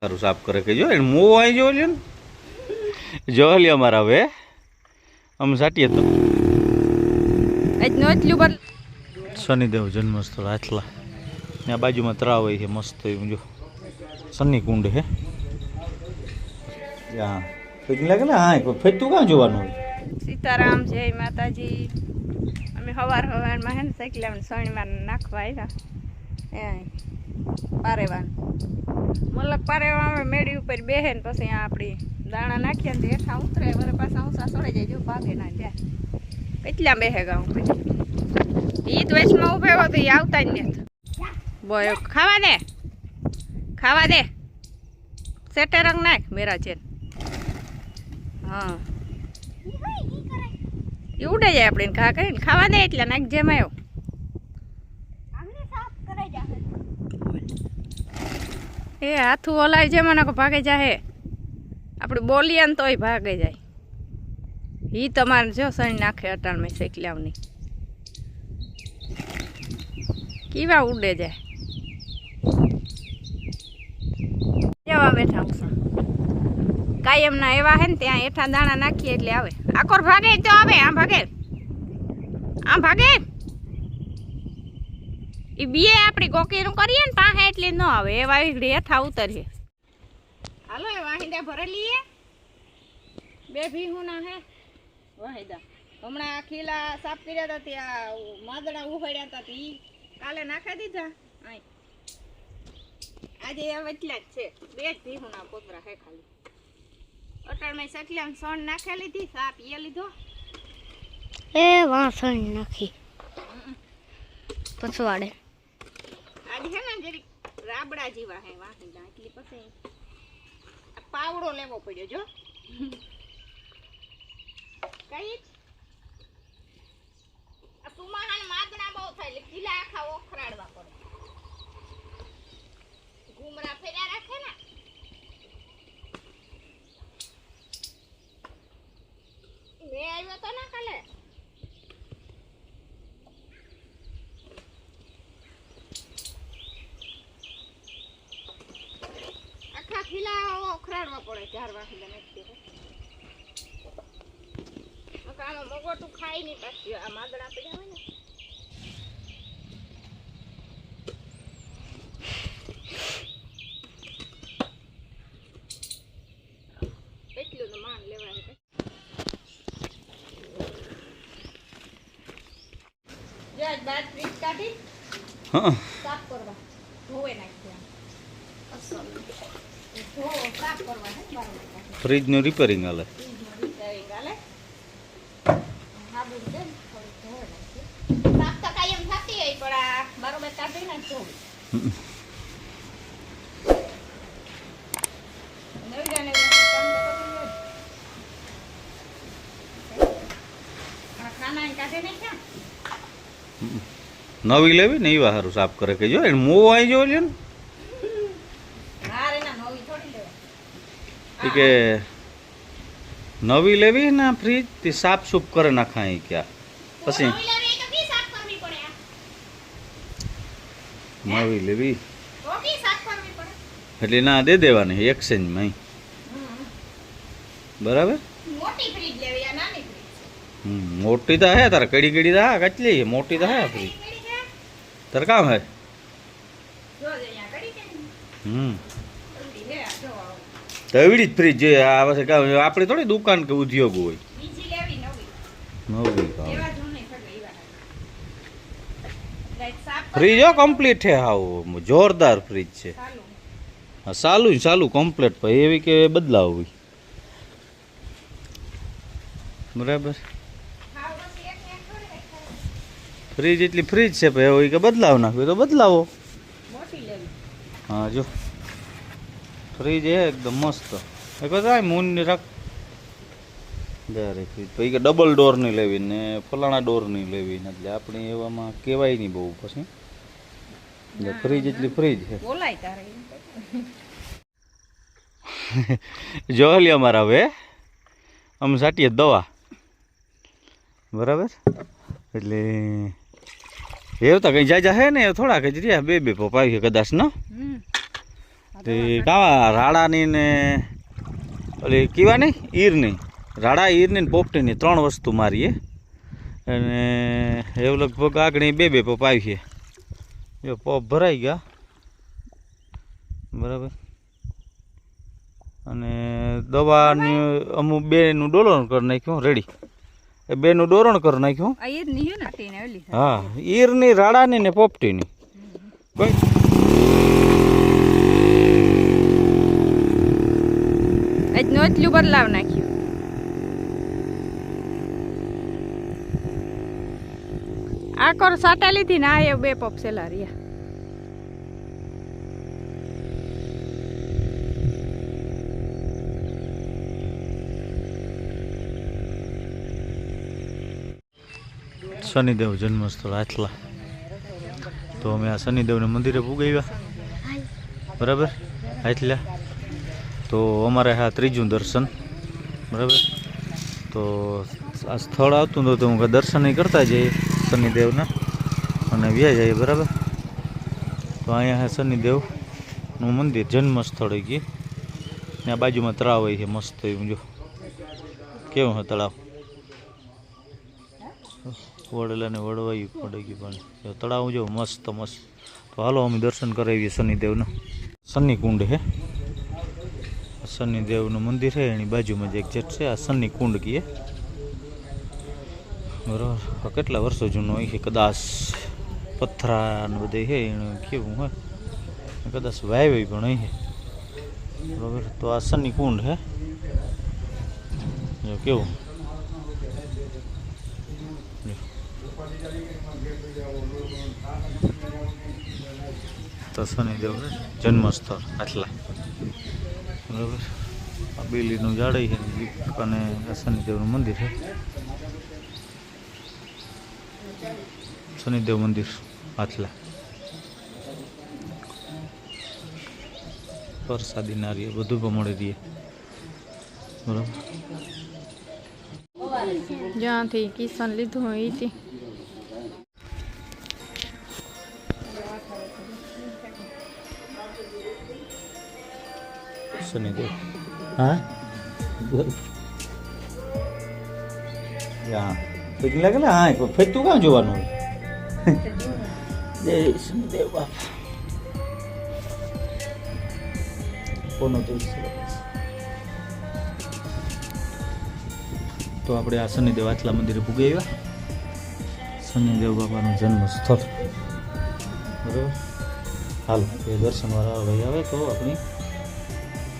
સારું સાફ કરે કે જો એને મોં અહીં જો લ્યો ને. જો લ્યો અમારા હવે. અમે સાટીએ તો. શનિદેવ જન્મસ્થળ આથલા ત્યાં બાજુમાં તળાવ હોય છે મસ્ત એવું જો. શનિ કુંડ હે. હા કંઈક લાગે ને? હા ફેંકતું ફેતું કાં જોવાનું? હોય સીતારામ જય માતાજી. અમે હવાર સવારમાં હે ને સાયકલ શનિવાર નાખવા આવ્યા. પારેવાન. મલક પારેવા અમે મેળી ઉપર બેહે ને પછી આપણી દાણા નાખીએ ને હેઠા ઉતરે, વરે પાછા ઊંચા સડે જાય, જો ભાગે ના ત્યાં કેટલા બેહે ગા ઉપર. ઈ તો વેચમાં ઉભે હો તો એ આવતા જ નથી બોય, ખાવા દે. ખાવા દે. સેટે રંગ નાખ, મેરા છે હા. એ ઉડે જાય આપણે ઘા કરીને. ખાવા દે એટલે નાખ જેમ આવ્યો એ હાથું ઓલાય છે મને ભાગે જાહે આપણે બોલીએ ને તોય ભાગે જાય. ઈ તમારે જો સણી નાખે અટાણમાં શેકલાવની. કેવા ઉડે જાય. કેવા બેઠા ઉસા કાયમના એવા હે ને ત્યાં હેઠા દાણા નાખીએ એટલે આવે. આકોર ભાગે તો આવે આ ભાગે. આ ભાગે. ઈ બીએ આપણી કોકીનું કરીએ ને પાસે એટલે ન આવે. એ વાવી હેઠા ઉતરીએ હાલો એ વાહિંદા ભરેલી બે ભીહુના હે. વાહિદા. હમણાં ખીલા સાફ કર્યા હતા ત્યાં માદડા ઉહડ્યા હતા તે ઈ. કાલે નાખી દીધા. આજે એ વચલા જ છે. બે જ ભીહુના કોતરા હે ખાલી. અટાણમાં સકલામ સણ નાખી લીધી સાપ એ લીધો. એ વાસણ નાખી. પછવાડે. પાવડો લેવો પડ્યો, જો. કઈ? સુમાહાન માદણા બહુ થાય, એટલે કિલા આખા ઓખરાડવા પડે. ઘૂમરા ફેર્યા રાખે ને. મેં આવ્યો તો ના કાલે આખા ખીલા પડે ચાર વાખીલા મેં આમાં મગોટું ખાઈ નહીં પાછી આ માદડા પડ્યા હોય ને. હા સાફ કરવા. ધોવે નાખ્યા અસલ. ફ્રીજનું રિપેરિંગ હાલે. નવી લેવી ને સારું સાફ કરે. કે જો એને મોં આવી જો છે ને હારે ના નવી થોડી લેવા એ કે નવી લેવી ને ફ્રીજ તે સાફ સૂફ કરે નાખા અહીં ક્યાં. પછી? નવી લેવી એટલે ના દે દેવાની એક્સચેન્જમાં બરાબર? મોટી તો હે તારે કડી કડી તો હા કેટલી મોટી તો હે ફ્રીજ તારે કામ હે? હમ. તો એવી જ ફ્રીજ જોઈએ. આ કામ આપણે થોડી દુકાન કે ઉદ્યોગ હોય. ફ્રીજ કમ્પ્લીટ છે હાવ. જોરદાર ફ્રીજ છે. હા સાલું સાલું કમ્પ્લીટ ભાઈ એવી કે બદલાવવી બરાબર. ફ્રીજ એટલી ફ્રીજ છે ભાઈ એવું કે બદલાવ નાખવી તો બદલાવો. હા જો. ફ્રીજ હે એકદમ મસ્ત. એ કહો મૂનની રાખ. જ્યારે ફ્રીજ પછી કે ડબલ ડોરની લેવી ને ફલાણા ડોરની લેવી ને એટલે આપણે એવામાં કહેવાય નહીં બહુ પછી. એટલે ફ્રીજ એટલી ફ્રીજ છે બોલાય તારે. જો લે અમારા હવે. અમે સાટીએ દવા. બરાબર? એટલે એવું તો કંઈ જાજા હે ને થોડાક જ રહ્યા બે બે પપ્પા કદાચ ન? તે કાવા રાડાની ને ઓલી કીવાની ઈરની. રાડા ઈરની ને પોપટીની ત્રણ વસ્તુ મારીએ. અને એવું લગભગ આગળ બે બે પોપ આવી છે. જો પપ ભરાઈ ગયા. બરાબર. અને દવાની અમુક બેનું ડોલણ કરી નાખ્યું રેડી. એ બેનું ડોરણ કરી નાખ્યું. હા. ઈરની રાડાની ને પોપટીની. કોઈ આજનું એટલું બદલાવ નાખ્યું આ કોર સાટા લીધી ને આ એ બે પપ સેલા રહ્યા શનિદેવ જન્મસ્થળ આટલા તો અમે આ શનિદેવને મંદિરે પુગાવ્યા બરાબર આટલા તો અમારે આ ત્રીજું દર્શન. બરાબર? તો આ સ્થળ આવતું તો હું દર્શન કરતા જઈએ શનિદેવના અને વ્યા જઈએ, બરાબર? તો અહીંયા શનિદેવનું મંદિર, જન્મસ્થળ સ્થળ ગયું. ત્યાં બાજુમાં તળાવ હોય છે મસ્ત એવું, જો. કેવું છે તળાવ? વડેલા ને વડવાયું પડે ગયું પણ તળાવ જો મસ્ત મસ્ત. તો હાલો અમે દર્શન કરાવીએ શનિદેવના. શનિ કુંડ હે. શનિદેવનું મંદિર છે, એની બાજુમાં જ એક જેટ છે, આ શનિ કુંડ કીએ. બરાબર. કેટલા વર્ષો જૂનો હોય છે, કદાચ પથ્થરા ને બધે છે, એનું કેવું હોય. કદાચ વાય પણ હોય છે. બરાબર. તો આ શનિ કુંડ હે જો કેવું. તો શનિદેવ જન્મસ્થળ, આટલા. બરાબર. આ બેલીનું જાડઈ છે દીપ અને આ શનિદેવનું મંદિર છે. શનિદેવ મંદિર, આટલા. પ્રસાદી નારીએ બધું પણ મળી રહીએ. બરાબર. જ્યાંથી કિશન લીધું હોય ઈથી શનિદેવ હા? હા પછી લાગે ને? હા ફરી તું કામ જોવાનું જય શનિદેવ બાપ. કોનો તો તો આપણે આ શનિદેવ આટલા મંદિરે પૂગી આવ્યા. શનિદેવ બાબાનું જન્મ સ્થળ બરાબર? હાલ, એ દર્શન વાળા ભાઈ આવે તો આપણી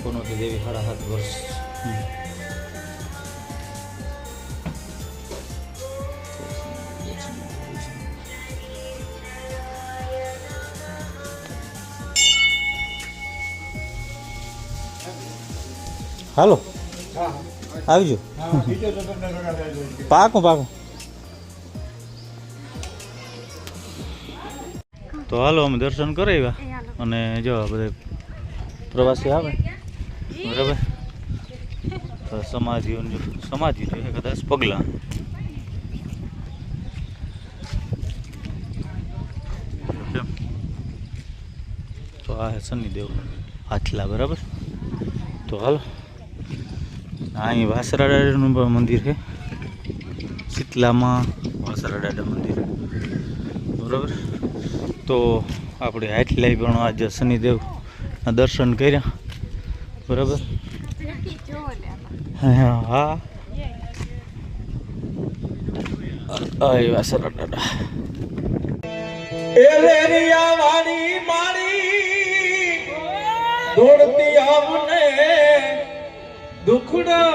કોનોથી દેવી સાડા સાત વર્ષ હમ. હાલો આવજો પાકું પાકું તો હાલો અમે દર્શન કરાવ્યા અને જો બધા પ્રવાસી આવે બરાબર? તો સમાધિઓ સમાધિ જોઈએ કદાચ પગલાં. તો આ શનિદેવ આટલા બરાબર? તો હાલો. અહીં વાસરાડાનું પણ મંદિર છે. શીતલામાં વાસરાડા મંદિર. બરાબર? તો આપણે આટલાય પણ આજે શનિદેવના દર્શન કર્યા. બરાબર? હા. આવ્યા સરળ દાદા. એલેરિયા વાળી દોડતી આવને દુખડા